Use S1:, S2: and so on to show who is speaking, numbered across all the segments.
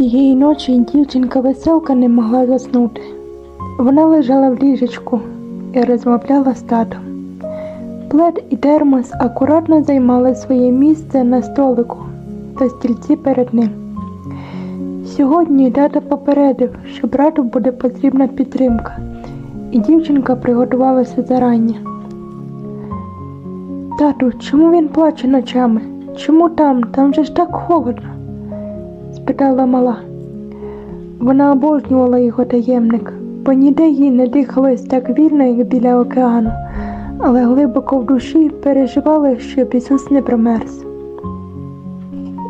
S1: Тієї ночі дівчинка веселка не могла заснути. Вона лежала в ліжечку і розмовляла з татом. Плед і термос акуратно займали своє місце на столику та стільці перед ним. Сьогодні тато попередив, що брату буде потрібна підтримка, і дівчинка приготувалася зарання. Тату, чому він плаче ночами? Чому там? Там же ж так холодно? Спитала мала. Вона обожнювала його таємник, бо ніде їй не дихалось так вільно, як біля океану, але глибоко в душі переживала, щоб Ісус не промерз.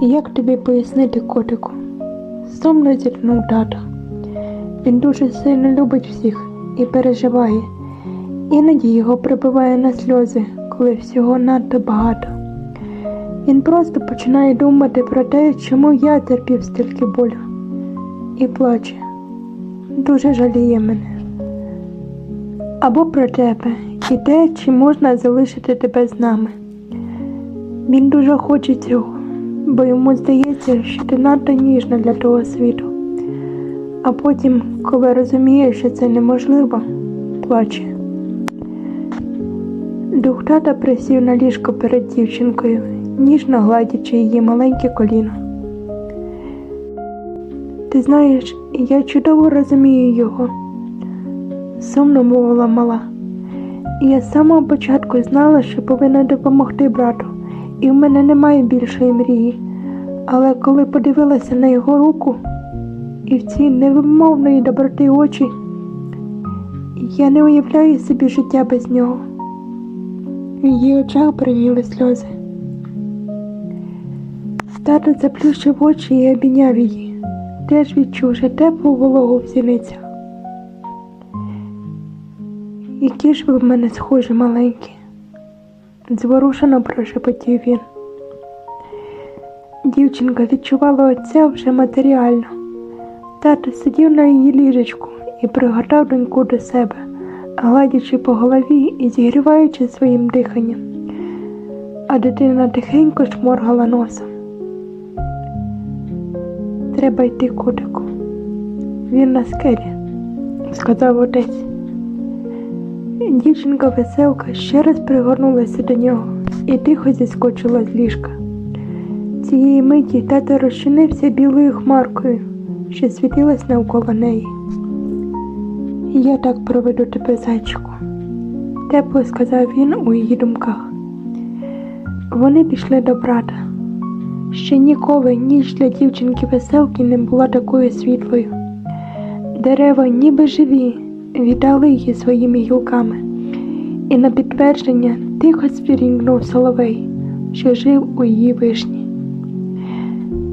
S1: Як тобі пояснити котику? Сумно зітхнув тато. Він дуже сильно любить всіх і переживає. Іноді його прибиває на сльози, коли всього надто багато. Він просто починає думати про те, чому я терпів стільки болю, і плаче. Дуже жаліє мене. Або про тебе і те, чи можна залишити тебе з нами. Він дуже хоче цього, бо йому здається, що ти надто ніжна для того світу. А потім, коли розуміє, що це неможливо, плаче. Дух тата присів на ліжко перед дівчинкою, ніжно гладячи її маленьке коліно. Ти знаєш, я чудово розумію його, сумно мовила мала. Я з самого початку знала, що повинна допомогти брату, і в мене немає більшої мрії. Але коли подивилася на його руку і в ці невимовної доброти очі, я не уявляю собі життя без нього. В її очах привіли сльози. Тато заплющив очі і обійняв її, теж відчувши теплу вологу в зіницях. Які ж ви в мене схожі маленькі, зворушено прошепотів він. Дівчинка відчувала отця вже матеріально. Тато сидів на її ліжечку і пригортав доньку до себе, гладячи по голові і зігріваючи своїм диханням, а дитина тихенько шморгала носом. Треба йти котику. Він на скелі, сказав отець. Дівчинка веселка ще раз пригорнулася до нього і тихо зіскочила з ліжка. Цієї миті тато розчинився білою хмаркою, що світилась навколо неї. Я так проведу тебе, зайчику, тепло сказав він у її думках. Вони пішли до брата. Ще ніколи ніч для дівчинки веселки не була такою світлою. Дерева, ніби живі, вітали її своїми гілками, і на підтвердження тихо спірінгнув соловей, що жив у її вишні.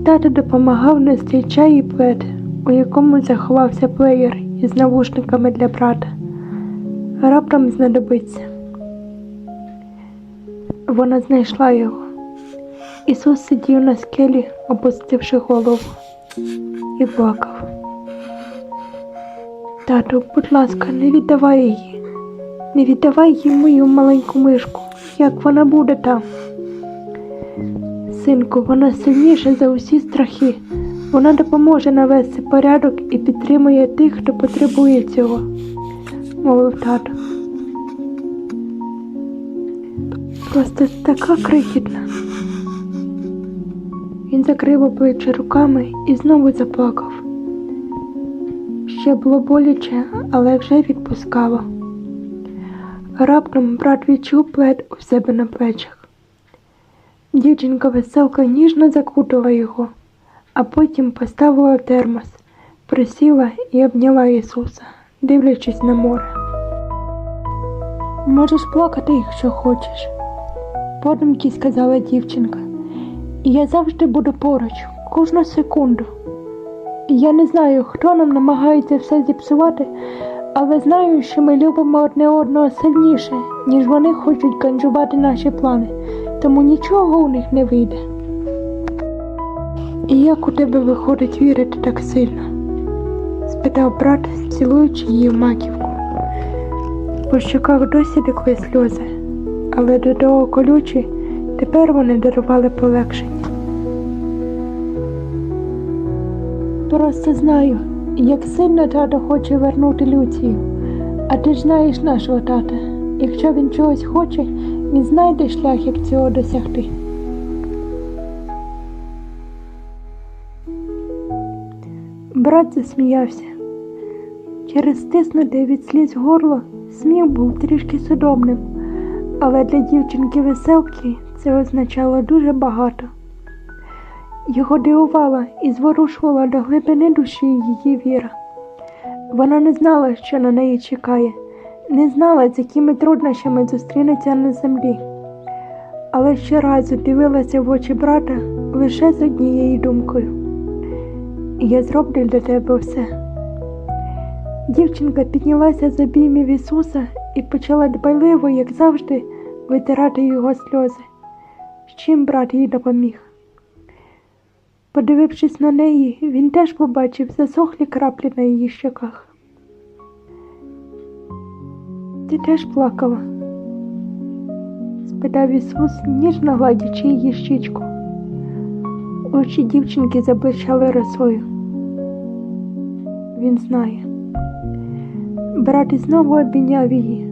S1: Тато допомагав нести чай і плед, у якому заховався плеєр із навушниками для брата. Раптом знадобиться. Вона знайшла його. Ісус сидів на скелі, опустивши голову, і плакав. Тату, будь ласка, не віддавай її, не віддавай їй мою маленьку мишку, як вона буде там. Синку, вона сильніша за усі страхи. Вона допоможе навести порядок і підтримує тих, хто потребує цього, мовив тато. Просто така крихітна. Він закрив обличчя руками і знову заплакав. Ще було боляче, але вже відпускало. Раптом брат відчув плед у себе на плечах. Дівчинка веселка ніжно закутала його, а потім поставила термос, присіла і обняла Ісуса, дивлячись на море. Можеш плакати, якщо хочеш, подумки сказала дівчинка. Я завжди буду поруч, кожну секунду. Я не знаю, хто нам намагається все зіпсувати, але знаю, що ми любимо одне одного сильніше, ніж вони хочуть ганджувати наші плани, тому нічого у них не вийде. І як у тебе виходить вірити так сильно? спитав брат, цілуючи її в маківку. По щоках досі текли сльози, але до того колючі тепер вони дарували полегшення. Просто знаю, як сильно тато хоче вернути Люцію. А ти ж знаєш нашого тата. Якщо він чогось хоче, він знайде шлях, як цього досягти. Брат засміявся. Через стиснуте від сліз горло сміх був трішки судомним, але для дівчинки веселки це означало дуже багато. Його дивувала і зворушувала до глибини душі її віра. Вона не знала, що на неї чекає, не знала, з якими труднощами зустрінеться на землі, але щоразу дивилася в очі брата лише з однією думкою. Я зроблю для тебе все. Дівчинка піднялася з обіймів Ісуса і почала дбайливо, як завжди, витирати його сльози. З чим брат їй допоміг. Подивившись на неї, він теж побачив засохлі краплі на її щоках. Ти теж плакала? спитав Ісус, ніжно гладячи її щічку. Очі дівчинки заблищали росою. Він знає. Брат знову обійняв її,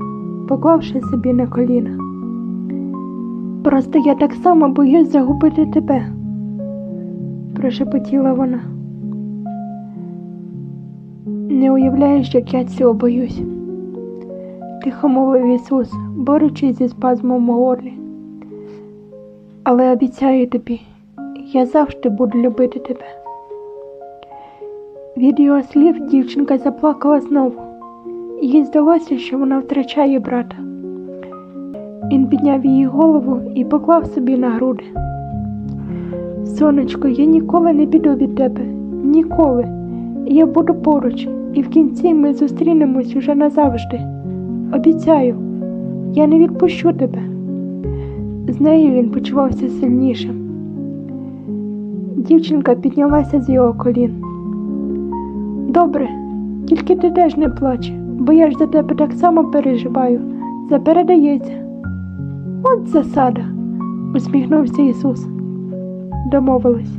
S1: поклавши собі на коліна. Просто я так само боюсь загубити тебе, прошепотіла вона. Не уявляєш, як я цього боюсь, тихо мовив Ісус, борючись зі спазмом у горлі. Але обіцяю тобі, я завжди буду любити тебе. Від його слів дівчинка заплакала знову. Їй здалося, що вона втрачає брата. Він підняв її голову і поклав собі на груди. Сонечко, я ніколи не піду від тебе, ніколи. Я буду поруч, і в кінці ми зустрінемось уже назавжди. Обіцяю, я не відпущу тебе. З нею він почувався сильнішим. Дівчинка піднялася з його колін. Добре, тільки ти теж не плач, бо я ж за тебе так само переживаю. Запередається. От засада, усміхнувся Ісус. Домовились.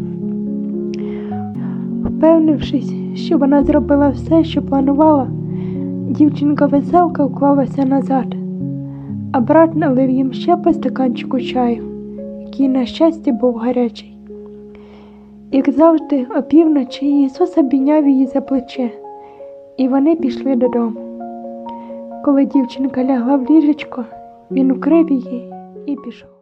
S1: Впевнившись, що вона зробила все, що планувала, дівчинка веселка уклалася назад, а брат налив їм ще по стаканчику чаю, який, на щастя, був гарячий. Як завжди, опівночі Ісус обійняв її за плече, і вони пішли додому. Коли дівчинка лягла в ліжечко, він укрив її і пішов.